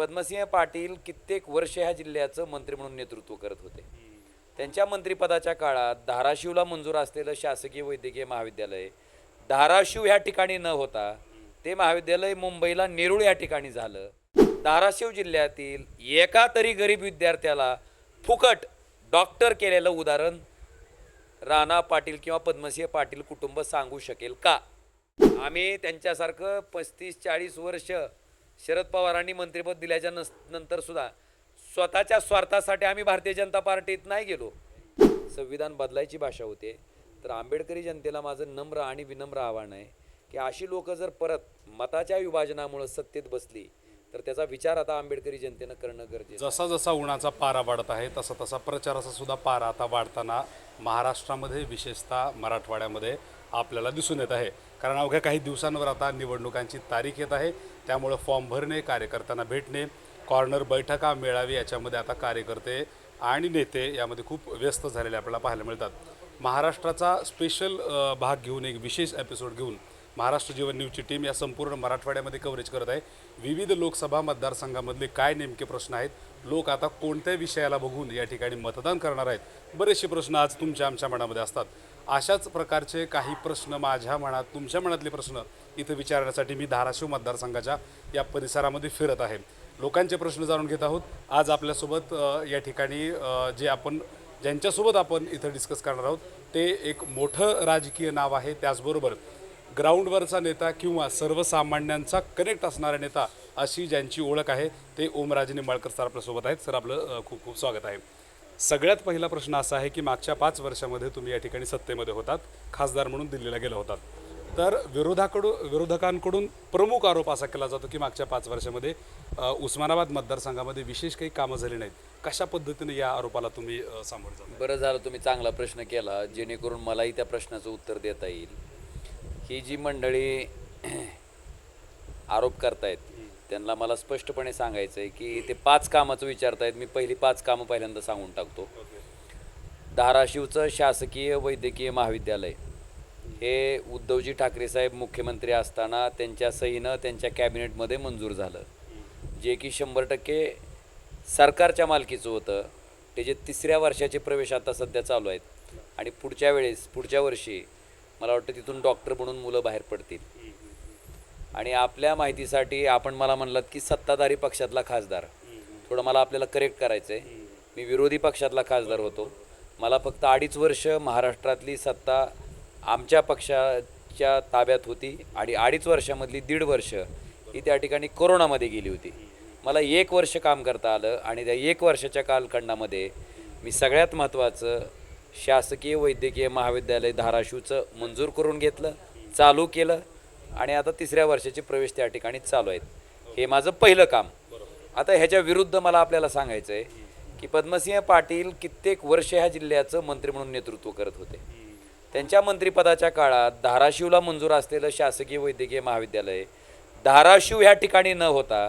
पद्मसिंह पाटील कित्येक वर्ष ह्या जिल्ह्याचं मंत्री म्हणून नेतृत्व करत होते. त्यांच्या मंत्रिपदाच्या काळात धाराशिवला मंजूर असलेलं शासकीय वैद्यकीय महाविद्यालय धाराशिव ह्या ठिकाणी न होता ते महाविद्यालय मुंबईला नेरूळ या ठिकाणी झालं. धाराशिव जिल्ह्यातील एका तरी गरीब विद्यार्थ्याला फुकट डॉक्टर केलेलं उदाहरण राणा पाटील किंवा पद्मसिंह पाटील कुटुंब सांगू शकेल का? आम्ही त्यांच्यासारखं पस्तीस चाळीस वर्ष शरद पवारांनी मंत्रिपद दिल्याच्या नस नंतर सुद्धा स्वतःच्या स्वार्थासाठी आम्ही भारतीय जनता पार्टीत नाही गेलो. संविधान बदलायची भाषा होते. तर आंबेडकरी जनतेला माझं नम्र आणि विनम्र आव्हान आहे की अशी लोक जर परत मताच्या विभाजनामुळं सत्तेत बसली तर त्याचा विचार आता आंबेडकरी जनतेनं करणं गरजेचं जसा जसा उन्हाचा पारा वाढत आहे तसा तसा प्रचाराचा सुद्धा पारा आता वाढताना महाराष्ट्रामध्ये विशेषतः मराठवाड्यामध्ये आपल्याला दिसून येत आहे. कारण अवघ्या काही दिवसांवर आता निवडणुकांची तारीख येत आहे. त्यामुळं फॉर्म भरणे कार्यकर्त्यांना भेटणे कॉर्नर बैठका मेळावी याच्यामध्ये आता कार्यकर्ते आणि नेते यामध्ये खूप व्यस्त झालेले आपल्याला पाहायला मिळतात. महाराष्ट्राचा स्पेशल भाग घेऊन एक विशेष एपिसोड घेऊन महाराष्ट्र जीवन न्यूजची टीम या संपूर्ण मराठवाड्यामध्ये कव्हरेज करत आहे. विविध लोकसभा मतदारसंघामधले काय नेमके प्रश्न आहेत? लोक आता कोणत्या विषयाला बघून या ठिकाणी मतदान करणार आहेत? बरेचसे प्रश्न आज तुमच्या आमच्या मनामध्ये असतात. अशाच प्रकारचे काही प्रश्न माझ्या मनात तुमच्या मनातले प्रश्न इथं विचारण्यासाठी मी धाराशिव मतदारसंघाच्या या परिसरामध्ये फिरत आहे. लोकांचे प्रश्न जाणून घेत आहोत. आज आपल्यासोबत या ठिकाणी जे आपण ज्यांच्यासोबत आपण इथं डिस्कस करणार आहोत ते एक मोठं राजकीय नाव आहे. त्याचबरोबर ग्राउंडवरचा नेता किंवा सर्वसामान्यांचा कनेक्ट असणारा नेता अशी ज्यांची ओळख आहे ते ओमराजे निंबाळकर सर आपल्यासोबत आहेत. सर आपलं खूप खूप स्वागत आहे. सगळ्यात पहिला प्रश्न असा आहे की मागच्या पाच वर्षामध्ये तुम्ही या ठिकाणी सत्तेमध्ये होतात खासदार म्हणून दिल्लीला गेला होतात तर विरोधाकडून विरोधकांकडून प्रमुख आरोप असा केला जातो की मागच्या पाच वर्षामध्ये उस्मानाबाद मतदारसंघामध्ये विशेष काही कामं झाली नाहीत. कशा पद्धतीने या आरोपाला तुम्ही सामोरे जाता? बरं झालं तुम्ही चांगला प्रश्न केला जेणेकरून मलाही त्या प्रश्नाचं उत्तर देता येईल. ही जी मंडळी आरोप करतायत त्यांना मला स्पष्टपणे सांगायचं आहे की ते पाच कामाचं विचारतायत मी पहिली पाच कामं पहिल्यांदा सांगून टाकतो. धाराशिवचं शासकीय वैद्यकीय महाविद्यालय. हे उद्धवजी ठाकरे साहेब मुख्यमंत्री असताना त्यांच्या सहीनं त्यांच्या कॅबिनेटमध्ये मंजूर झालं. जे की शंभर टक्के सरकारच्या मालकीचं होतं. त्याचे तिसऱ्या वर्षाचे प्रवेश आता सध्या चालू आहेत. आणि पुढच्या वेळेस पुढच्या वर्षी मला वाटतं तिथून डॉक्टर म्हणून मुलं बाहेर पडतील. आणि आपल्या माहितीसाठी आपण मला म्हणलात की सत्ताधारी पक्षातला खासदार. थोडं मला आपल्याला करेक्ट करायचं आहे मी विरोधी पक्षातला खासदार होतो. मला फक्त अडीच वर्ष महाराष्ट्रातली सत्ता आमच्या पक्षाच्या ताब्यात होती आणि अडीच वर्षामधली दीड वर्ष ही त्या ठिकाणी कोरोनामध्ये गेली होती. मला एक वर्ष काम करता आलं आणि त्या एक वर्षाच्या कालखंडामध्ये मी सगळ्यात महत्त्वाचं शासकीय वैद्यकीय महाविद्यालय धाराशिवचं मंजूर करून घेतलं चालू केलं आणि आता तिसऱ्या वर्षाचे प्रवेश त्या ठिकाणी चालू आहेत. हे माझं पहिलं काम. आता ह्याच्या विरुद्ध मला आपल्याला सांगायचं आहे की पद्मसिंह पाटील कित्येक वर्ष ह्या जिल्ह्याचं मंत्री म्हणून नेतृत्व करत होते. त्यांच्या मंत्रिपदाच्या काळात धाराशिवला मंजूर असलेलं शासकीय वैद्यकीय महाविद्यालय धाराशिव ह्या ठिकाणी न होता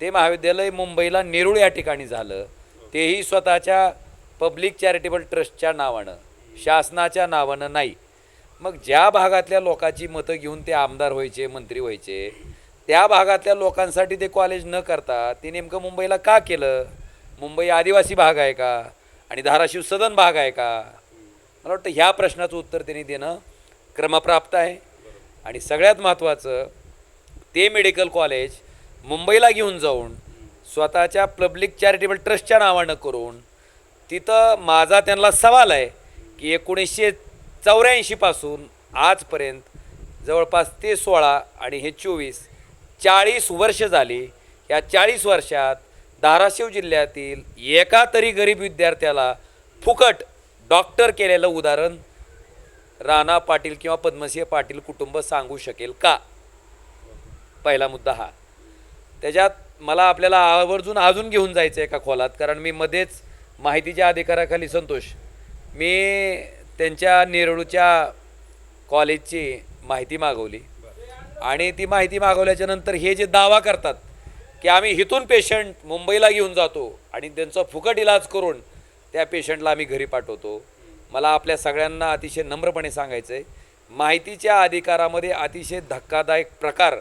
ते महाविद्यालय मुंबईला नेरूळ या ठिकाणी झालं. तेही स्वतःच्या पब्लिक चॅरिटेबल ट्रस्टच्या नावानं शासनाच्या नावानं नाही. मग ज्या भागातल्या लोकांची मतं घेऊन ते आमदार व्हायचे मंत्री व्हायचे त्या भागातल्या लोकांसाठी ते कॉलेज न करता ते नेमकं मुंबईला का केलं? मुंबई आदिवासी भाग आहे का? आणि धाराशिव सदन भाग आहे का? मला वाटतं ह्या प्रश्नाचं उत्तर त्यांनी देणं क्रमप्राप्त आहे. आणि सगळ्यात महत्त्वाचं ते मेडिकल कॉलेज मुंबईला घेऊन जाऊन स्वतःच्या पब्लिक चॅरिटेबल ट्रस्टच्या नावानं करून तिथं माझा त्यांना सवाल आहे की एकोणीसशे चौऱ्याऐंशीपासून आजपर्यंत जवळपास ते सोळा आणि हे चोवीस चाळीस वर्ष झाली. या चाळीस वर्षात धाराशिव जिल्ह्यातील एका तरी गरीब विद्यार्थ्याला फुकट डॉक्टर केलेलं उदाहरण राणा पाटील किंवा पद्मसिंह पाटील कुटुंब सांगू शकेल का? पहिला मुद्दा हा. त्याच्यात मला आपल्याला आवर्जून अजून घेऊन जायचं आहे एका खोलात कारण मी मध्येच माहितीच्या अधिकाराखाली संतोष. मी त्यांच्या नेरळूच्या कॉलेजची माहिती मागवली. आणि ती माहिती मागवल्याच्या नंतर हे जे दावा करतात की आम्ही इथून पेशंट मुंबईला घेऊन जातो आणि त्यांचा फुकट इलाज करून त्या पेशंटला आम्ही घरी पाठवतो. मला आपल्या सगळ्यांना अतिशय नम्रपणे सांगायचं आहे माहितीच्या अधिकारामध्ये अतिशय धक्कादायक प्रकार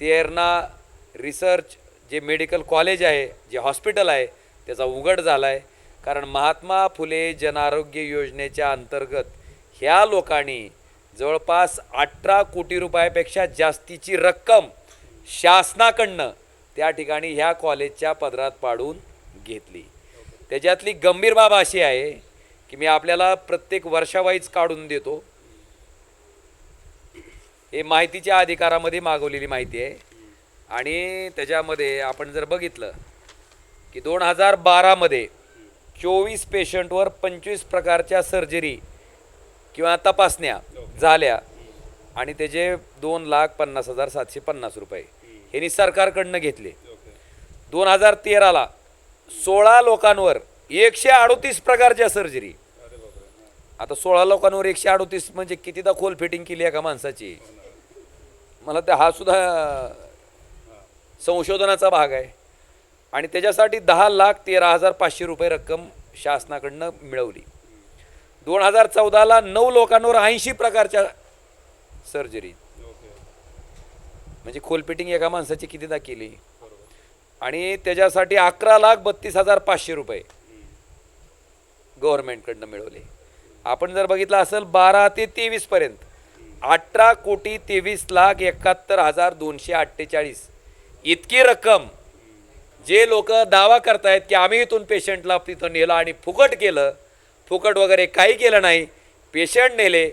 तेरणा रिसर्च जे मेडिकल कॉलेज आहे जे हॉस्पिटल आहे त्याचा उघड झाला आहे कारण महात्मा फुले जनआरोग्य योजनेच्या अंतर्गत ह्या लोकांनी जवळपास अठरा कोटी रुपयापेक्षा जास्तीची रक्कम शासनाकडनं त्या ठिकाणी ह्या कॉलेजच्या पदरात पाडून घेतली. त्याच्यातली गंभीर बाब अशी आहे की मी आपल्याला प्रत्येक वर्षावाईज काढून देतो. हे माहितीच्या अधिकारामध्ये मागवलेली माहिती आहे. आणि त्याच्यामध्ये आपण जर बघितलं की दोन हजार बारामध्ये चोवीस पेशंटवर पंचवीस प्रकारच्या सर्जरी किंवा तपासण्या झाल्या. आणि त्याचे दोन लाख पन्नास हजार सातशे पन्नास रुपये ह्यांनी सरकारकडनं घेतले. दोन हजार तेराला सोळा लोकांवर एकशे अडोतीस प्रकारच्या सर्जरी. आता सोळा लोकांवर एकशे अडोतीस म्हणजे कितीदा खोल फिटिंग केली आहे का माणसाची मला ते हा सुद्धा संशोधनाचा भाग आहे. आणि त्याच्यासाठी दहा लाख तेरा हजार पाचशे रुपये रक्कम शासनाकडनं मिळवली. दोन हजार चौदाला नऊ लोकांवर ऐंशी प्रकारच्या सर्जरी म्हणजे खोलपिटिंग एका माणसाची कितीदा केली. आणि त्याच्यासाठी अकरा लाख बत्तीस हजार पाचशे रुपये गव्हर्नमेंटकडनं मिळवले. आपण जर बघितलं असेल बारा ते तेवीसपर्यंत अठरा कोटी तेवीस लाख एकाहत्तर हजार दोनशे अठ्ठेचाळीस इतकी रक्कम जे लोक दावा करतायत की आम्ही इथून पेशंटला तिथं नेलं आणि फुकट केलं फुकट वगैरे काही केलं नाही पेशंट नेले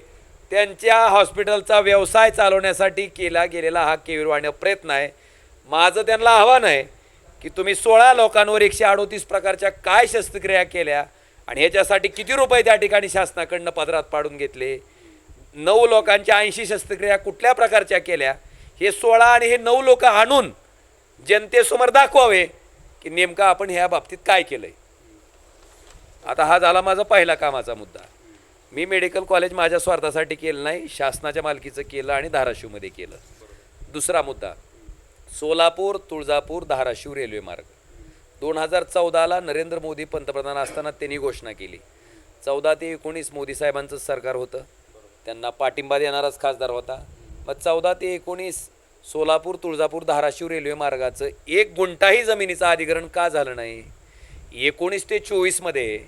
त्यांच्या हॉस्पिटलचा व्यवसाय चालवण्यासाठी केला गेलेला हा केविरवाण्या प्रयत्न आहे. माझं त्यांना आव्हान आहे की तुम्ही सोळा लोकांवर एकशे अडोतीस प्रकारच्या काय शस्त्रक्रिया केल्या आणि ह्याच्यासाठी किती रुपये त्या ठिकाणी शासनाकडनं पदरात पाडून घेतले? नऊ लोकांच्या ऐंशी शस्त्रक्रिया कुठल्या प्रकारच्या केल्या? हे सोळा आणि हे नऊ लोक आणून जनतेसमोर दाखवावे. की नेमकं आपण ह्या बाबतीत काय केलंय? आता हा झाला माझा पहिला कामाचा मुद्दा. मी मेडिकल कॉलेज माझ्या स्वार्थासाठी केलं नाही शासनाच्या मालकीचं केलं आणि धाराशिवमध्ये केलं. दुसरा मुद्दा सोलापूर तुळजापूर धाराशिव रेल्वे मार्ग. दोन हजार चौदाला नरेंद्र मोदी पंतप्रधान असताना त्यांनी घोषणा केली. चौदा ते एकोणीस मोदी साहेबांचं सरकार होतं. त्यांना पाठिंबा देणाराच खासदार होता. मग चौदा ते एकोणीस सोलापूर तुळजापूर धाराशिव रेल्वे मार्गाचं एक गुंठाही जमिनीचं अधिग्रहण का झालं नाही? एकोणीस ते चोवीसमध्ये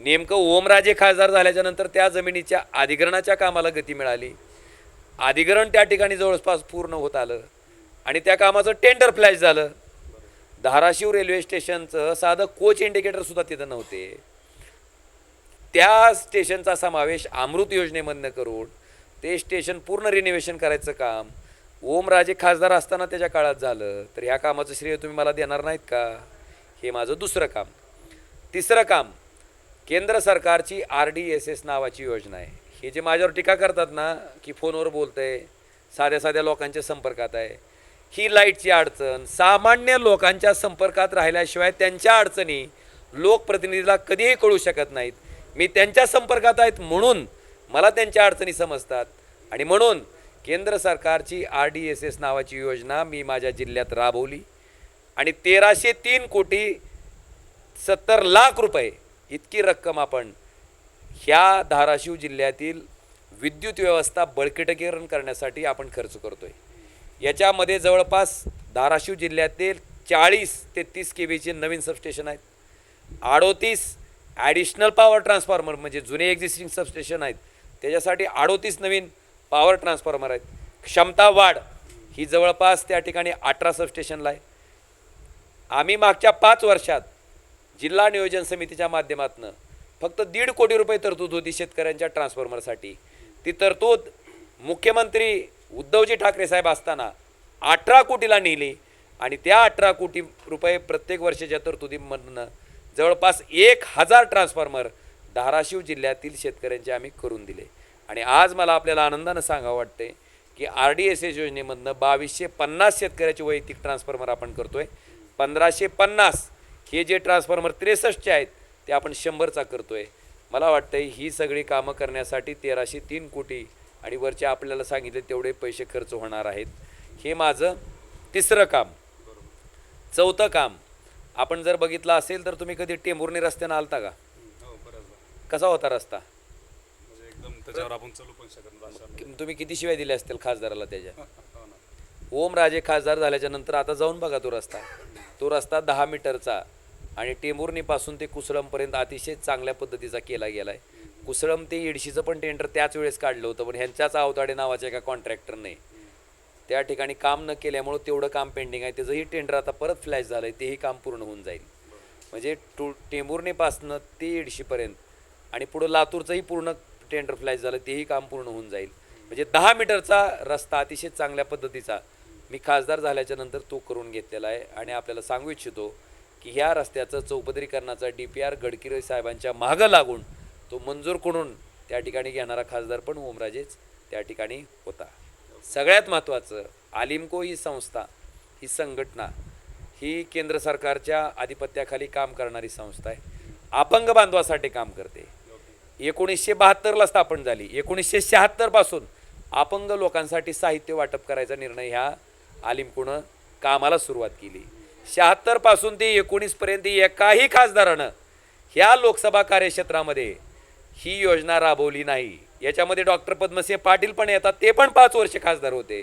नेमकं ओमराजे खासदार झाल्याच्यानंतर त्या जमिनीच्या अधिग्रहणाच्या कामाला गती मिळाली. अधिग्रहण त्या ठिकाणी जवळपास पूर्ण होत आलं आणि त्या कामाचं टेंडर फ्लॅश झालं. धाराशिव रेल्वे स्टेशनचं साधं कोच इंडिकेटर सुद्धा तिथं नव्हते. त्या स्टेशनचा समावेश अमृत योजनेमधनं करून ते स्टेशन पूर्ण रिनोव्हेशन करायचं काम ओमराजे खासदार असताना त्याच्या काळात झालं तर ह्या कामाचं श्रेय तुम्ही मला देणार नाहीत का? हे माझं दुसरं काम. तिसरं काम केंद्र सरकारची आर डी एस एस नावाची योजना आहे. हे जे माझ्यावर टीका करतात ना की फोनवर बोलतंय साध्या साध्या लोकांच्या संपर्कात आहे. ही लाईटची अडचण सामान्य लोकांच्या संपर्कात राहिल्याशिवाय त्यांच्या अडचणी लोकप्रतिनिधीला कधीही कळू शकत नाहीत. मी त्यांच्या संपर्कात आहेत म्हणून मला त्यांच्या अडचणी समजतात. आणि म्हणून केंद्र सरकारची आर डी एस एस नावाची योजना मी माझ्या जिल्ह्यात राबवली. आणि तेराशे तीन कोटी सत्तर लाख रुपये इतकी रक्कम आपण ह्या धाराशिव जिल्ह्यातील विद्युत व्यवस्था बळकटीकरण करण्यासाठी आपण खर्च करतो आहे याच्यामध्ये जवळपास धाराशिव जिल्ह्यातील चाळीस ते तीस के व्हीचे नवीन सबस्टेशन आहेत. अडोतीस ॲडिशनल पॉवर ट्रान्सफॉर्मर म्हणजे जुने एक्झिस्टिंग सबस्टेशन आहेत. त्याच्यासाठी अडोतीस नवीन पॉवर ट्रान्सफॉर्मर आहेत. क्षमता वाढ ही जवळपास त्या ठिकाणी अठरा सबस्टेशनला आहे. आम्ही मागच्या पाच वर्षात जिल्हा नियोजन समितीच्या माध्यमातून फक्त दीड कोटी रुपये तरतूद होती शेतकऱ्यांच्या ट्रान्सफॉर्मरसाठी. ती तरतूद मुख्यमंत्री उद्धवजी ठाकरे साहेब असताना अठरा कोटीला नेली आणि त्या अठरा कोटी रुपये प्रत्येक वर्षाच्या तरतुदीमधनं जवळपास एक हजार ट्रान्सफॉर्मर धाराशिव जिल्ह्यातील शेतकऱ्यांचे आम्ही करून दिले. आणि आज मला आपल्याला आनंदानं सांगावं वाटते की आर डी एस एस योजनेमधनं बावीसशे पन्नास शेतकऱ्याचे वैयक्तिक ट्रान्सफॉर्मर आपण करतोय. पंधराशे पन्नास हे जे ट्रान्सफॉर्मर त्रेसष्टचे आहेत ते आपण शंभरचा करतोय. मला वाटतं ही सगळी कामं करण्यासाठी तेराशे तीन कोटी आणि वरचे आपल्याला सांगितले तेवढे पैसे खर्च होणार आहेत. हे माझं तिसरं काम. चौथं काम. आपण जर बघितलं असेल तर तुम्ही कधी टेंभुर्णी रस्त्यानं आलता का? हो कसा होता रस्ता? त्याच्यावर आपण चालू पण शकत नाही अशा कि- तुम्ही किती शिवाय दिल्या असतील खासदाराला त्याच्या? हो ना. ओमराजे खासदार झाल्याच्यानंतर आता जाऊन बघा तो रस्ता. तो रस्ता दहा मीटरचा आणि टेंभुर्णीपासून ते कुसळमपर्यंत अतिशय चांगल्या पद्धतीचा केला गेला आहे कुसळम ते इडशीचं पण टेंडर त्याच वेळेस काढलं होतं पण ह्यांच्याच आवताडे नावाच्या एका कॉन्ट्रॅक्टरने त्या ठिकाणी काम न केल्यामुळं तेवढं काम पेंडिंग आहे. त्याचंही टेंडर आता परत फ्लॅश झालं आहे तेही काम पूर्ण होऊन जाईल. म्हणजे टू टेंभुर्णीपासनं ते इडशीपर्यंत आणि पुढं लातूरचंही पूर्ण टेंडर फ्लॅश झालं तेही काम पूर्ण होऊन जाईल. म्हणजे दहा मीटरचा रस्ता अतिशय चांगल्या पद्धतीचा मी खासदार झाल्याच्यानंतर तो करून घेतलेला आहे. आणि आपल्याला सांगू इच्छितो की ह्या रस्त्याचं चौपदरीकरणाचा डी पी आर गडकिरे साहेबांच्या मागं लागून तो मंजूर करून त्या ठिकाणी घेणारा खासदार पण ओमराजेच त्या ठिकाणी होता. सगळ्यात महत्त्वाचं आलिमको ही संस्था ही संघटना ही केंद्र सरकारच्या आधिपत्याखाली काम करणारी संस्था आहे. अपंग बांधवासाठी काम करते. एकोणीसशे बहात्तरला स्थापन झाली. एकोणीसशे शहात्तरपासून अपंग लोकांसाठी साहित्य वाटप करायचा निर्णय ह्या आलिमकोनं कामाला सुरुवात केली. शहात्तरपासून ते एकोणीसपर्यंत एकाही खासदारानं ह्या लोकसभा कार्यक्षेत्रामध्ये ही योजना राबवली नाही. याच्यामध्ये डॉक्टर पद्मसिंह पाटील पण येतात. ते पण पाच वर्ष खासदार होते.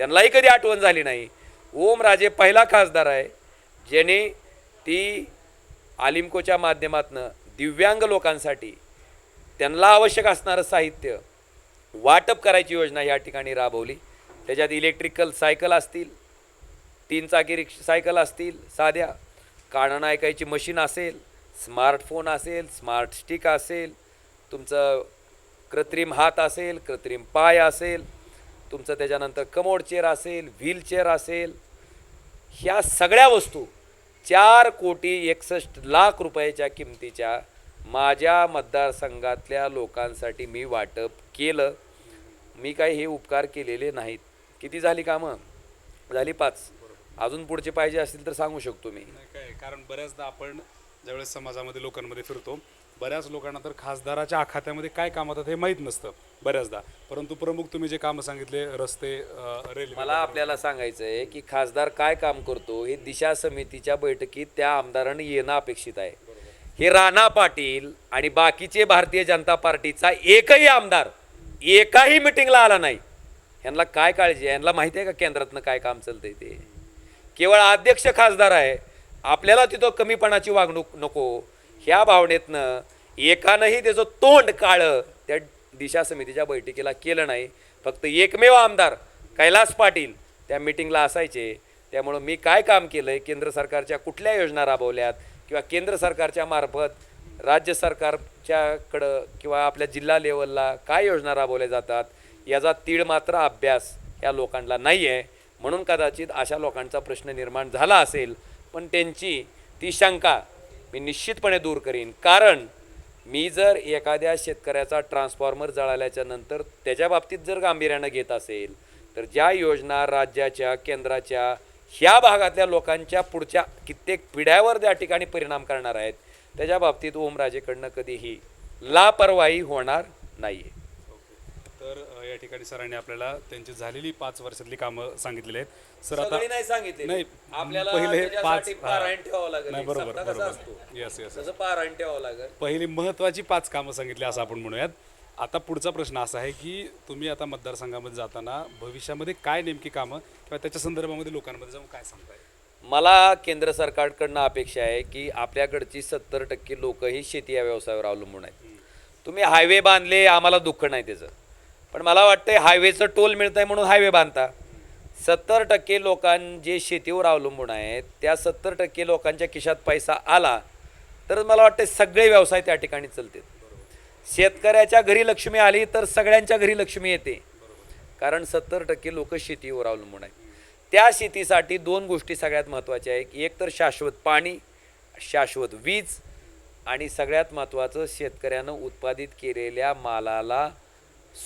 त्यांनाही कधी आठवण झाली नाही. ओमराजे पहिला खासदार आहे ज्याने ती आलिमकोच्या माध्यमातनं दिव्यांग लोकांसाठी त्यांना आवश्यक असणारं साहित्य वाटप करायची योजना या ठिकाणी राबवली. त्याच्यात इलेक्ट्रिकल सायकल असतील तीन चाकी रिक्ष सायकल असतील साध्या. कानानं ऐकायची मशीन असेल स्मार्टफोन असेल स्मार्ट स्टिक असेल तुमचं कृत्रिम हात असेल कृत्रिम पाय असेल तुमचं त्याच्यानंतर कमोड चेअर असेल व्हीलचेअर असेल. ह्या सगळ्या वस्तू चार कोटी एकसष्ट लाख रुपयाच्या किमतीच्या माझ्या मतदारसंघातल्या लोकांसाठी मी वाटप केलं. मी काही हे उपकार केलेले नाहीत. किती झाली कामं? झाली पाच. अजून पुढचे पाहिजे असतील तर सांगू शकतो मी. नाही काय कारण बऱ्याचदा आपण ज्यावेळेस समाजामध्ये लोकांमध्ये फिरतो बऱ्याच लोकांना तर खासदाराच्या आखात्यामध्ये काय काम होतात हे माहीत नसतं बऱ्याचदा. परंतु प्रमुख तुम्ही जे कामं सांगितले रस्ते रेल्वे. मला आपल्याला सांगायचं आहे की खासदार काय काम करतो हे दिशा समितीच्या बैठकीत त्या आमदारांनी येणं अपेक्षित आहे. हे राणा पाटील आणि बाकीचे भारतीय जनता पार्टीचा एकही आमदार एकाही मिटिंगला आला नाही. ह्यांना काय काळजी आहे? ह्यांना माहिती आहे का केंद्रातनं काय काम चालतंय ते? केवळ अध्यक्ष खासदार आहे. आपल्याला तिथं कमीपणाची वागणूक नको. ह्या भावनेतनं एकानंही त्याचं तोंड काळं त्या दिशा समितीच्या बैठकीला केलं नाही. फक्त एकमेव आमदार कैलास पाटील त्या मिटिंगला असायचे. त्यामुळं मी काय काम केलं आहे केंद्र सरकारच्या कुठल्या योजना राबवल्यात? किंवा केंद्र सरकारच्या मार्फत राज्य सरकारच्याकडं किंवा आपल्या जिल्हा लेवलला काय योजना राबवल्या जातात याचा तीळ मात्र अभ्यास या लोकांना नाही आहे म्हणून कदाचित अशा लोकांचा प्रश्न निर्माण झाला असेल पण त्यांची ती शंका मी निश्चितपणे दूर करीन. कारण मी जर एखाद्या शेतकऱ्याचा ट्रान्सफॉर्मर जळाल्याच्या नंतर त्याच्या बाबतीत जर गांभीर्यानं घेत असेल तर ज्या योजना राज्याच्या केंद्राच्या ह्या भागातल्या लोकांच्या पुढच्या कित्येक पिढ्यावर त्या ठिकाणी परिणाम करणार आहेत. त्याच्या बाबतीत ओमराजेकडनं कधीही लापरवाही होणार नाही तर या ठिकाणी सरांनी आपल्याला त्यांची झालेली पाच वर्षातली कामं सांगितलेली आहेत. सर आता नाही सांगितली नाही, आपल्याला पहिले पाच- पारायण ठेवावं लागेल. बरोबर बरोबर. येस येस पारायण ठेवावं लागेल. पहिली महत्त्वाची पाच कामं सांगितली असं आपण म्हणूयात. आता पुढचा प्रश्न असा आहे की तुम्ही आता मतदारसंघामध्ये जाताना भविष्यामध्ये काय नेमकी कामं किंवा त्याच्या संदर्भामध्ये लोकांमध्ये जाऊन काय सांगताय? मला केंद्र सरकारकडनं अपेक्षा आहे की आपल्याकडची सत्तर टक्के लोक ही शेती या व्यवसायावर अवलंबून आहेत. तुम्ही हायवे बांधले आम्हाला दुःख नाही त्याचं. पण मला वाटतंय हायवेचं टोल मिळत आहे म्हणून हायवे बांधता. सत्तर टक्के लोकां जे शेतीवर अवलंबून आहेत त्या सत्तर टक्के लोकांच्या खिशात पैसा आला तर मला वाटतं सगळे व्यवसाय त्या ठिकाणी चालतील शेतकऱ्याच्या घरी लक्ष्मी आली तर सगळ्यांच्या घरी लक्ष्मी येते. कारण सत्तर टक्के लोक शेतीवर अवलंबून आहेत. त्या शेतीसाठी दोन गोष्टी सगळ्यात महत्त्वाच्या आहेत. एक तर शाश्वत पाणी शाश्वत वीज आणि सगळ्यात महत्त्वाचं शेतकऱ्यानं उत्पादित केलेल्या मालाला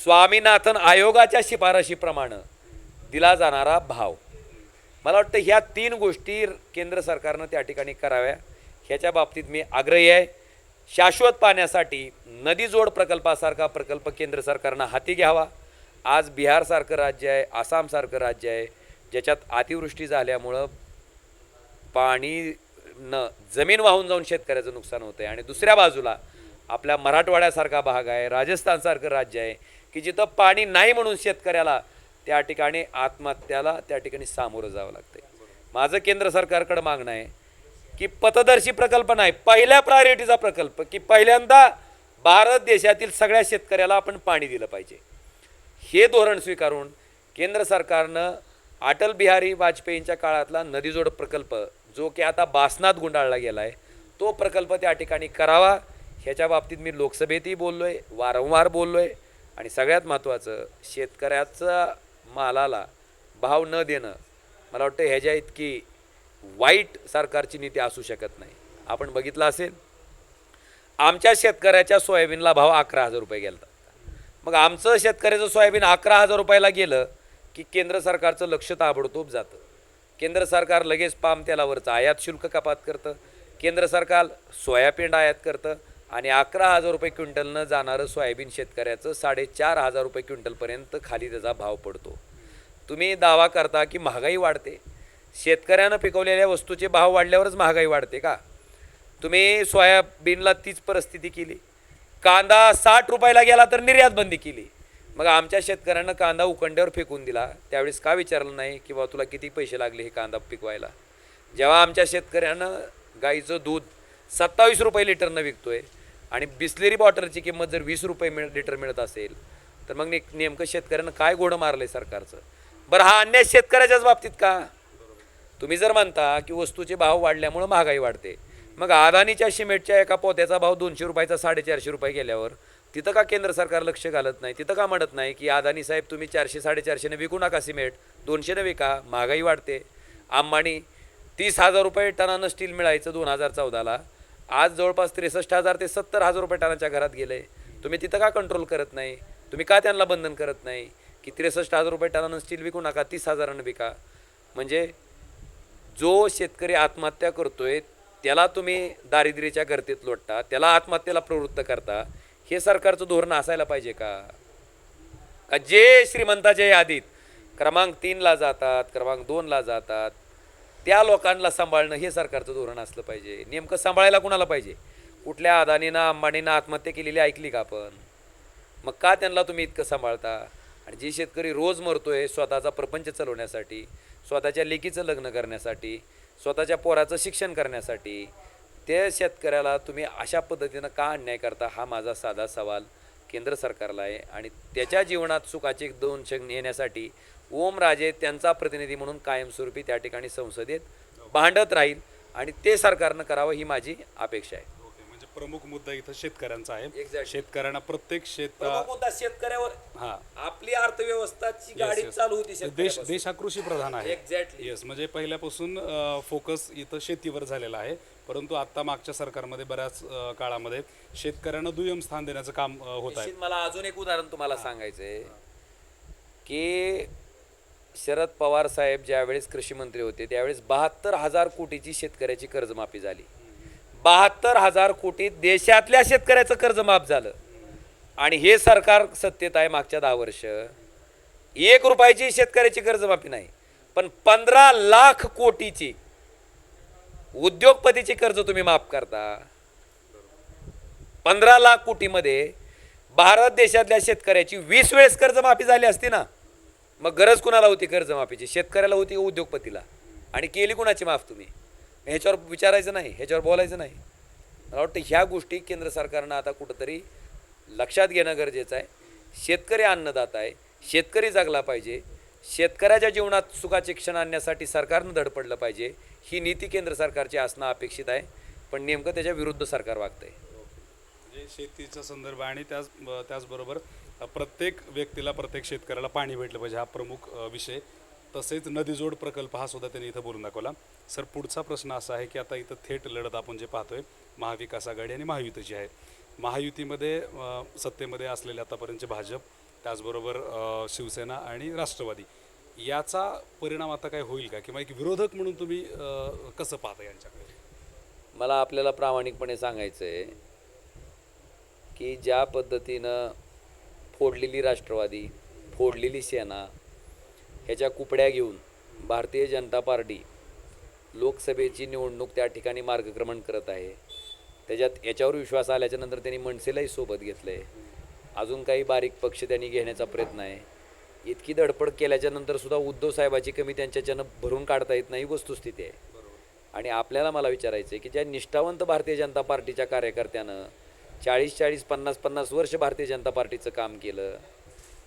स्वामीनाथन आयोगाच्या शिफारशीप्रमाणे दिला जाणारा भाव. मला वाटतं ह्या तीन गोष्टी केंद्र सरकारनं त्या ठिकाणी कराव्या. ह्याच्या बाबतीत मी आग्रही आहे. शाश्वत पाण्यासाठी नदी जोड प्रकल्पासारखा प्रकल्प केंद्र सरकारनं हाती घ्यावा. आज बिहारसारखं राज्य आहे आसामसारखं राज्य आहे ज्याच्यात अतिवृष्टी झाल्यामुळं पाणी न जमीन वाहून जाऊन शेतकऱ्याचं नुकसान होतं आहे आणि दुसऱ्या बाजूला आपल्या मराठवाड्यासारखा भाग आहे राजस्थानसारखं राज्य आहे की जिथं पाणी नाही म्हणून शेतकऱ्याला त्या ठिकाणी आत्महत्याला त्या ठिकाणी सामोरं जावं लागतं माझं केंद्र सरकारकडं मागणं आहे की पथदर्शी प्रकल्प नाही पहिल्या प्रायोरिटीचा प्रकल्प की पहिल्यांदा भारत देशातील सगळ्या शेतकऱ्याला आपण पाणी दिलं पाहिजे. हे धोरण स्वीकारून केंद्र सरकारनं अटल बिहारी वाजपेयींच्या काळातला नदीजोड प्रकल्प जो की आता बासनात गुंडाळला गेला आहे तो प्रकल्प त्या ठिकाणी करावा. ह्याच्या बाबतीत मी लोकसभेतही बोललो आहे वारंवार बोललो आहे आणि सगळ्यात महत्त्वाचं शेतकऱ्याचा मालाला भाव न देणं मला वाटतं ह्याच्या इतकी वाईट सरकारची नीती असू शकत नाही. आपण बघितलं असेल आमच्या शेतकऱ्याच्या सोयाबीनला भाव अकरा हजार रुपये गेला मग आमचं शेतकऱ्याचं सोयाबीन अकरा हजार रुपयाला गेलं की केंद्र सरकारचं लक्ष ताबडतोब जातं. केंद्र सरकार लगेच पाम तेलावरचं आयात शुल्क कपात करतं. केंद्र सरकार सोयाबीन आयात करतं आणि अकरा हजार रुपये क्विंटलनं जाणारं सोयाबीन शेतकऱ्याचं साडेचार हजार रुपये क्विंटलपर्यंत खाली त्याचा भाव पडतो. तुम्ही दावा करता की महागाई वाढते. शेतकऱ्यानं पिकवलेल्या वस्तूचे भाव वाढल्यावरच महागाई वाढते का? तुम्ही सोयाबीनला तीच परिस्थिती केली. कांदा साठ रुपयाला गेला तर निर्यात बंदी केली. मग आमच्या शेतकऱ्यांना कांदा उकंड्यावर फेकून दिला. त्यावेळेस का विचारलं नाही की बाबा तुला किती पैसे लागले हे कांदा पिकवायला? जेव्हा आमच्या शेतकऱ्यानं गाईचं दूध सत्तावीस रुपये लिटरनं विकतोय आणि बिस्लेरी बॉटलची किंमत जर वीस रुपये मिळ लिटर मिळत असेल तर मग ने नेमकं शेतकऱ्यांना काय घोडं आहे सरकारचं? बरं हा अन्याय शेतकऱ्याच्याच बाबतीत का? तुम्ही जर म्हणता की वस्तूचे भाव वाढल्यामुळं महागाई वाढते मग अदानीच्या सिमेंटच्या एका पोत्याचा भाव दोनशे रुपयाचा साडेचारशे रुपये गेल्यावर तिथं का केंद्र सरकार लक्ष घालत नाही? तिथं का म्हणत नाही की अदानी साहेब तुम्ही चारशे साडेचारशेने विकू नका सिमेंट दोनशेने विका महागाई वाढते. अंबानी तीस हजार रुपये टनानं स्टील मिळायचं दोन हजार चौदाला. आज जवळपास त्रेसष्ट हजार ते सत्तर हजार रुपये टनाच्या घरात गेले. तुम्ही तिथं का कंट्रोल करत नाही? तुम्ही का त्यांना बंधन करत नाही? की त्रेसष्ट हजार रुपये टनानं स्टील विकू नका तीस हजारानं विका. म्हणजे जो शेतकरी आत्महत्या करतोय त्याला तुम्ही दारिद्र्याच्या गर्तेत लोटता त्याला आत्महत्येला प्रवृत्त करता हे सरकारचं धोरण असायला पाहिजे का? का जे श्रीमंताच्या यादीत क्रमांक तीनला जातात क्रमांक दोनला जातात त्या लोकांना सांभाळणं हे सरकारचं धोरण असलं पाहिजे. नेमकं सांभाळायला कुणाला पाहिजे? कुठल्या अदानीनं अंबानीनं आत्महत्या केलेली ऐकली का आपण? मग का त्यांना तुम्ही इतकं सांभाळता? आणि जे शेतकरी रोज मरतोय स्वतःचा प्रपंच चालवण्यासाठी स्वतःच्या लेकीचं लग्न करण्यासाठी स्वतःच्या पोराचं शिक्षण करण्यासाठी त्या शेतकऱ्याला तुम्ही अशा पद्धतीनं का अन्याय करता हा माझा साधा सवाल केंद्र सरकारला आहे. आणि त्याच्या जीवनात सुखाचे दोन क्षण येण्यासाठी ओमराजे त्यांचा प्रतिनिधी म्हणून कायमस्वरूपी त्या ठिकाणी संसदेत भांडत राहील आणि ते सरकारनं करावं ही माझी अपेक्षा आहे. प्रमुख मुद्दा इथं शेतकऱ्यांचा आहे Exactly. शेतकऱ्यांना प्रत्येक शेत प्रमुख मुद्दा शेतकऱ्यावर हा आपली अर्थव्यवस्थाची गाडी. चालू होती देश शेतकऱ्यापासून. देश हा कृषी प्रधान आहे Exactly. येस म्हणजे पहिल्यापासून फोकस इथं शेतीवर झालेला आहे परंतु आता मागच्या सरकारमध्ये बऱ्याच अ, काळामध्ये शेतकऱ्यांना दुय्यम स्थान देण्याचं काम अ, होत आहे निश्चित मला अजून एक उदाहरण तुम्हाला सांगायचंय की शरद पवार साहेब ज्यावेळेस कृषी मंत्री होते त्यावेळेस बहात्तर हजार कोटीची शेतकऱ्याची कर्जमाफी झाली बहात्तर हजार कोटी देशातल्या शेतकऱ्याचं कर्ज माफ झालं. आणि हे सरकार सत्तेत आहे मागच्या दहा वर्ष. एक रुपयाची शेतकऱ्याची कर्जमाफी नाही पण पंधरा लाख कोटीची उद्योगपतीची कर्ज तुम्ही माफ करता. पंधरा लाख कोटीमध्ये भारत देशातल्या शेतकऱ्याची वीस वेळेस कर्जमाफी झाली असती ना मग गरज कुणाला होती कर्जमाफीची शेतकऱ्याला होती उद्योगपतीला. आणि केली कुणाची माफ तुम्ही? ह्याच्यावर विचारायचं नाही ह्याच्यावर बोलायचं नाही. मला वाटतं ह्या गोष्टी केंद्र सरकारनं आता कुठंतरी लक्षात घेणं गरजेचं आहे. शेतकरी अन्नदाता आहे शेतकरी जगला पाहिजे शेतकऱ्याच्या जीवनात सुखाचे क्षण आणण्यासाठी सरकारनं धडपडलं पाहिजे ही नीती केंद्र सरकारची असणं अपेक्षित आहे पण नेमकं त्याच्या विरुद्ध सरकार वागतंय. म्हणजे शेतीचा संदर्भ आणि त्याच त्याचबरोबर प्रत्येक व्यक्तीला प्रत्येक शेतकऱ्याला पाणी भेटलं पाहिजे हा प्रमुख विषय. तसेच नदीजोड प्रकल्प हा सुद्धा त्यांनी इथं बोलून दाखवला. सर पुढचा प्रश्न असा आहे की आता इथं थेट लढत आपण जे पाहतोय महाविकास आघाडी आणि महायुतीची आहे. महायुतीमध्ये सत्तेमध्ये असलेले आतापर्यंतचे भाजप त्याचबरोबर शिवसेना आणि राष्ट्रवादी. याचा परिणाम आता काय होईल का? किंवा एक विरोधक म्हणून तुम्ही कसं पाहता यांच्याकडे? मला आपल्याला प्रामाणिकपणे सांगायचं आहे की ज्या पद्धतीनं फोडलेली राष्ट्रवादी फोडलेली सेना ह्याच्या कुपड्या घेऊन भारतीय जनता पार्टी लोकसभेची निवडणूक त्या ठिकाणी मार्गक्रमण करत आहे. त्याच्यात याच्यावर विश्वास आल्याच्यानंतर त्यांनी मनसेलाही सोबत घेतलं आहे अजून काही बारीक पक्ष त्यांनी घेण्याचा प्रयत्न आहे. इतकी धडपड केल्याच्यानंतर सुद्धा उद्धव साहेबाची कमी त्यांच्याच्यानं भरून काढता येत नाही ही वस्तुस्थिती आहे. आणि आपल्याला मला विचारायचं आहे की ज्या निष्ठावंत भारतीय जनता पार्टीच्या कार्यकर्त्यानं चाळीस चाळीस पन्नास पन्नास वर्ष भारतीय जनता पार्टीचं काम केलं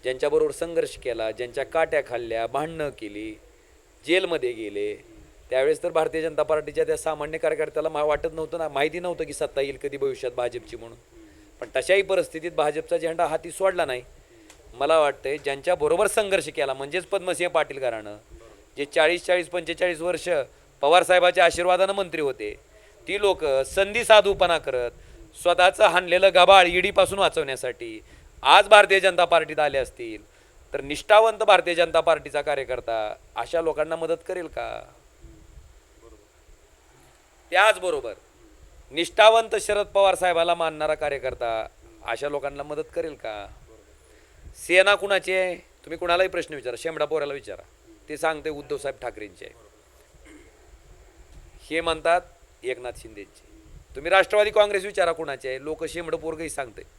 ज्यांच्याबरोबर संघर्ष केला ज्यांच्या काट्या खाल्ल्या भांडणं केली जेलमध्ये गेले त्यावेळेस तर भारतीय जनता पार्टीच्या त्या सामान्य कार्यकर्त्याला मा वाटत नव्हतं ना माहिती नव्हतं की सत्ता येईल कधी भविष्यात भाजपची म्हणून. पण तशाही परिस्थितीत भाजपचा झेंडा हाती सोडला नाही. मला वाटतंय ज्यांच्याबरोबर संघर्ष केला म्हणजेच पद्मसिंह पाटील घराणं जे चाळीस चाळीस पंचेचाळीस वर्ष पवारसाहेबाच्या आशीर्वादानं मंत्री होते ती लोक संधी साधूपणा करत स्वतःचं हाणलेलं गबाळ ईडीपासून वाचवण्यासाठी आज भारतीय जनता पार्टीत आले असतील तर निष्ठावंत भारतीय जनता पार्टीचा कार्यकर्ता अशा लोकांना मदत करेल का? त्याचबरोबर निष्ठावंत शरद पवार साहेबाला मानणारा कार्यकर्ता अशा लोकांना मदत करेल का? सेना कुणाची आहे? तुम्ही कुणालाही प्रश्न विचारा शेमडा पोऱ्याला विचारा. ते सांगते उद्धव साहेब ठाकरेंचे. आहे हे म्हणतात एकनाथ शिंदेचे. तुम्ही राष्ट्रवादी काँग्रेस विचारा कुणाचे आहे? लोक शेमडं पोरगही सांगते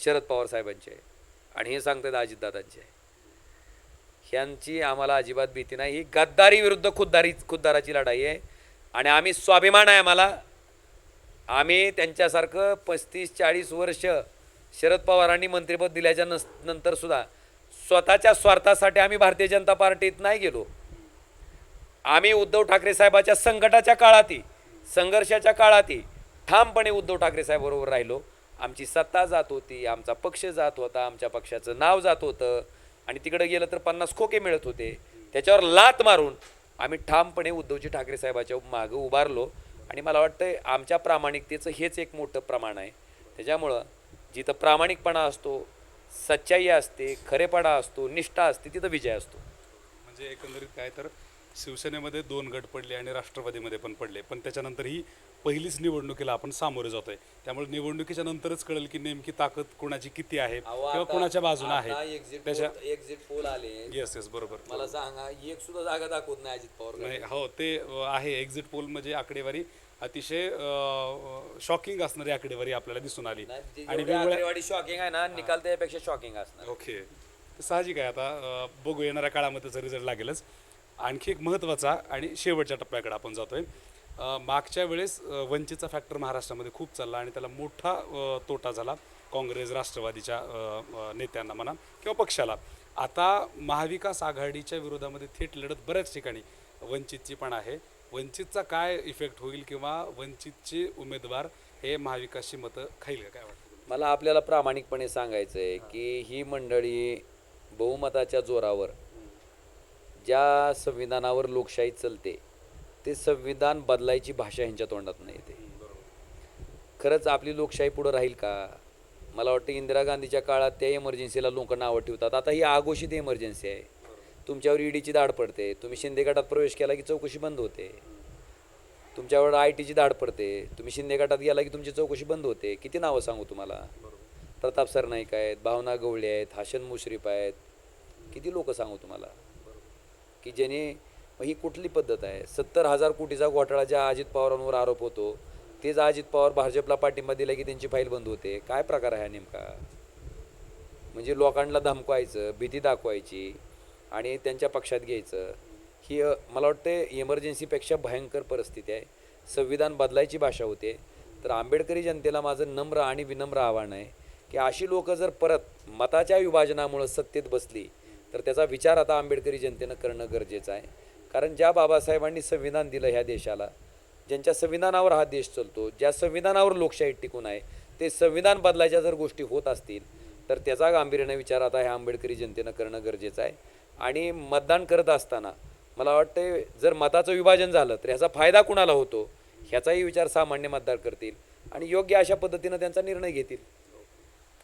शरद पवार साहेबांचे आहे. आणि हे सांगतात अजितदादांचे आहे. ह्यांची आम्हाला अजिबात भीती नाही. ही गद्दारी विरुद्ध खुद्दारी खुद्दाराची लढाई आहे. आणि आम्ही स्वाभिमान आहे आम्हाला. आम्ही त्यांच्यासारखं पस्तीस चाळीस वर्ष शरद पवारांनी मंत्रिपद दिल्याच्या नस नंतरसुद्धा स्वतःच्या स्वार्थासाठी आम्ही भारतीय जनता पार्टीत नाही गेलो. आम्ही उद्धव ठाकरे साहेबाच्या संकटाच्या काळातही संघर्षाच्या काळातही ठामपणे उद्धव ठाकरे साहेबाबरोबर राहिलो. आमची सत्ता जात होती आमचा पक्ष जात होता आमच्या पक्षाचं नाव जात होतं. आणि तिकडे गेलं तर पन्नास खोके मिळत होते. त्याच्यावर लात मारून आम्ही ठामपणे उद्धवजी ठाकरे साहेबाच्या मागं उभारलो. आणि मला वाटतं आमच्या प्रामाणिकतेचं हेच एक मोठं प्रमाण आहे. त्याच्यामुळं जिथं प्रामाणिकपणा असतो सच्चाई असते खरेपणा असतो निष्ठा असते तिथं विजय असतो. म्हणजे एकंदरीत काय तर शिवसेनेमध्ये दोन गट पडले आणि राष्ट्रवादीमध्ये पण पडले. पण त्याच्यानंतरही पहिलीच निवडणुकीला आपण सामोरे जातोय. त्यामुळे निवडणुकीच्या नंतरच कळेल की नेमकी ताकद कोणाची किती आहे किंवा कोणाच्या बाजूने आहे. त्याच्या एक्झिट पोल आले. येस येस बरोबर. मला सांगा एक सुद्धा जागा दाखवत नाही अजित पवार नाही हो ते आहे. एक्झिट पोल म्हणजे आकडेवारी. अतिशय शॉकिंग असणारी आकडेवारी आपल्याला दिसून आली. आणि वेगवेगळ्या आकडेवाडी शॉकिंग आहे ना निकाल त्यापेक्षा शॉकिंग असणार. ओके. साहजिक आहे आता बघू येणाऱ्या काळामध्ये रिझल्ट लागेलच. आणखी एक महत्त्वाचा आणि शेवटच्या टप्प्याकडे आपण जातोय. मागच्या वेळेस वंचितचा फॅक्टर महाराष्ट्रामध्ये खूप चालला आणि त्याला मोठा तोटा झाला काँग्रेस राष्ट्रवादीच्या नेत्यांना म्हणा किंवा पक्षाला. आता महाविकास आघाडीच्या विरोधामध्ये थेट लढत बऱ्याच ठिकाणी वंचितची पण आहे. वंचितचा काय इफेक्ट होईल किंवा वंचितचे उमेदवार हे महाविकासची मतं खाईल का? काय वाटतं मला आपल्याला प्रामाणिकपणे सांगायचं आहे की ही मंडळी बहुमताच्या जोरावर ज्या संविधानावर लोकशाही चलते ते संविधान बदलायची भाषा ह्यांच्या तोंडात नाही येते. खरंच आपली लोकशाही पुढं राहील का? मला वाटतं इंदिरा गांधीच्या काळात त्या इमर्जन्सीला लोक नावं ठेवतात. आता ही आघोषित इमर्जन्सी आहे. तुमच्यावर ईडीची दाढ पडते. तुम्ही शिंदे गटात प्रवेश केला की चौकशी बंद होते. तुमच्यावर आय टीची धाड पडते. तुम्ही शिंदे गटात गेला की तुमची चौकशी बंद होते. किती नावं सांगू तुम्हाला? प्रताप सरनाईक आहेत भावना गवळे आहेत हाशन मुश्रीफ आहेत. किती लोक सांगू तुम्हाला? की ज्याने मग ही कुठली पद्धत आहे? सत्तर हजार कोटीचा घोटाळा ज्या अजित पवारांवर आरोप होतो तेच अजित पवार भाजपला पाठिंबा दिला की त्यांची फाईल बंद होते. काय प्रकार आहे नेमका? म्हणजे लोकांना धमकवायचं भीती दाखवायची आणि त्यांच्या पक्षात घ्यायचं. ही मला वाटतं इमर्जन्सीपेक्षा भयंकर परिस्थिती आहे. संविधान बदलायची भाषा होते. तर आंबेडकरी जनतेला माझं नम्र आणि विनम्र आव्हान आहे की अशी लोकं जर परत मताच्या विभाजनामुळं सत्तेत बसली तर त्याचा विचार आता आंबेडकरी जनतेनं करणं गरजेचं आहे. कारण ज्या बाबासाहेबांनी संविधान दिलं ह्या देशाला ज्यांच्या संविधानावर हा देश चालतो ज्या संविधानावर लोकशाही टिकून आहे ते संविधान बदलायच्या जर गोष्टी होत असतील तर त्याचा गांभीर्याने विचार आता ह्या आंबेडकरी जनतेनं करणं गरजेचं आहे. आणि मतदान करत असताना मला वाटते जर मताचं विभाजन झालं तर ह्याचा फायदा कुणाला होतो? ह्याचाही विचार सामान्य मतदार करतील आणि योग्य अशा पद्धतीनं त्यांचा निर्णय घेतील.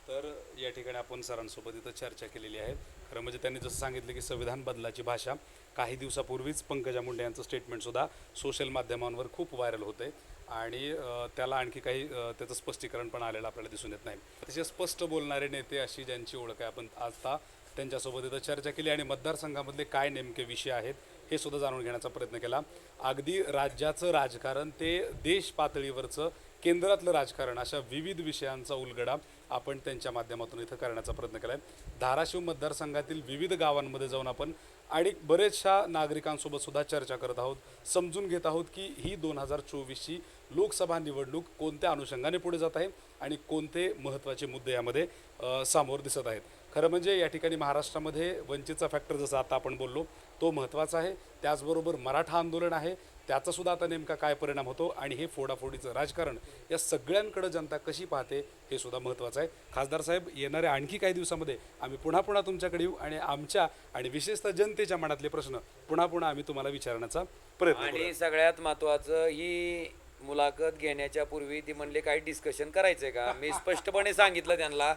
तर या ठिकाणी आपण सरांसोबत इथं चर्चा केलेली आहे. खरं म्हणजे त्यांनी जसं सांगितलं की संविधान बदलाची भाषा काही दिवसापूर्वीच पंकजा मुंडे यांचं स्टेटमेंटसुद्धा सोशल माध्यमांवर खूप व्हायरल होते आणि त्याला आणखी काही त्याचं स्पष्टीकरण पण आलेलं आपल्याला दिसून येत नाही. अतिशय स्पष्ट बोलणारे नेते अशी ज्यांची ओळख आहे आपण आता त्यांच्यासोबत इथं चर्चा केली आणि मतदारसंघामधले काय नेमके विषय आहेत हे सुद्धा जाणून घेण्याचा प्रयत्न केला. अगदी राज्याचं राजकारण ते देश पातळीवरचं केंद्रातलं राजकारण अशा विविध विषयांचा उलगडा आपण त्यांच्या माध्यमातून इथं करण्याचा प्रयत्न केला आहे धाराशिव मतदारसंघातील विविध गावांमध्ये जाऊन आपण आणि बरेचशा नागरिकांसोबत सुद्धा चर्चा करत आहोत. समजून घेत आहोत की ही दोन हजार चोवीसची लोकसभा निवडणूक कोणत्या अनुषंगाने पुढे जात आहे आणि कोणते महत्त्वाचे मुद्दे यामध्ये अ, समोर दिसत आहेत. खरं म्हणजे या ठिकाणी महाराष्ट्रामध्ये वंचितचा फॅक्टर जसं आता आपण बोललो तो महत्त्वाचा आहे. त्याचबरोबर मराठा आंदोलन आहे. त्याचा सुद्धा आता नेमका काय परिणाम होतो आणि हे फोडाफोडीचं राजकारण या सगळ्यांकडे जनता कशी पाहते हे सुद्धा महत्त्वाचं आहे. खासदार साहेब येणाऱ्या आणखी काही दिवसामध्ये आम्ही पुन्हा पुन्हा तुमच्याकडे येऊ आणि आमच्या आणि विशेषतः जनतेच्या मनातले प्रश्न पुन्हा पुन्हा आम्ही तुम्हाला विचारण्याचा प्रयत्न आणि सगळ्यात महत्वाचं ही मुलाखत घेण्याच्या पूर्वी ती म्हणले काही डिस्कशन करायचंय का? मी स्पष्टपणे सांगितलं त्यांना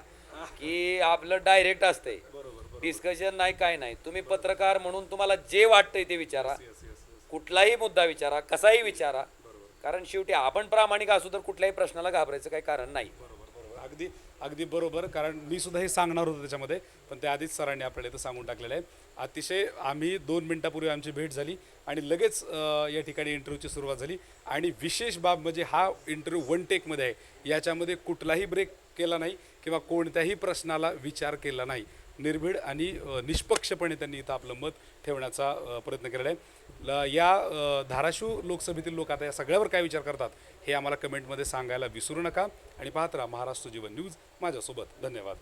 की आपलं डायरेक्ट असतंय. डिस्कशन नाही काय नाही. तुम्ही पत्रकार म्हणून तुम्हाला जे वाटतंय ते विचारा. कुठलाही मुद्दा विचारा कसाही विचारा कारण शेवटी आपण प्रामाणिक असू तर कुठल्याही प्रश्नाला घाबरायचं काही कारण नाही. बरोबर बरोबर अगदी अगदी बरोबर कारण मी सुद्धा हे सांगणार होतो त्याच्यामध्ये पण त्या आधीच सरांनी आपल्याला इथं सांगून टाकलेलं आहे. अतिशय आम्ही दोन मिनिटापूर्वी आमची भेट झाली आणि लगेच या ठिकाणी इंटरव्ह्यूची सुरुवात झाली. आणि विशेष बाब म्हणजे हा इंटरव्ह्यू वन टेकमध्ये आहे. याच्यामध्ये कुठलाही ब्रेक केला नाही किंवा कोणत्याही प्रश्नाला विचार केला नाही. निर्भीड आणि निष्पक्षपणे त्यांनी इथं आपलं मत ठेवण्याचा प्रयत्न केलेला आहे. ल- या धाराशिव लोकसभेतील लोक आता या सगळ्यावर काय विचार करतात हे आम्हाला कमेंटमध्ये सांगायला विसरू नका. आणि पाहत राहा महाराष्ट्र जीवन न्यूज माझ्यासोबत. धन्यवाद.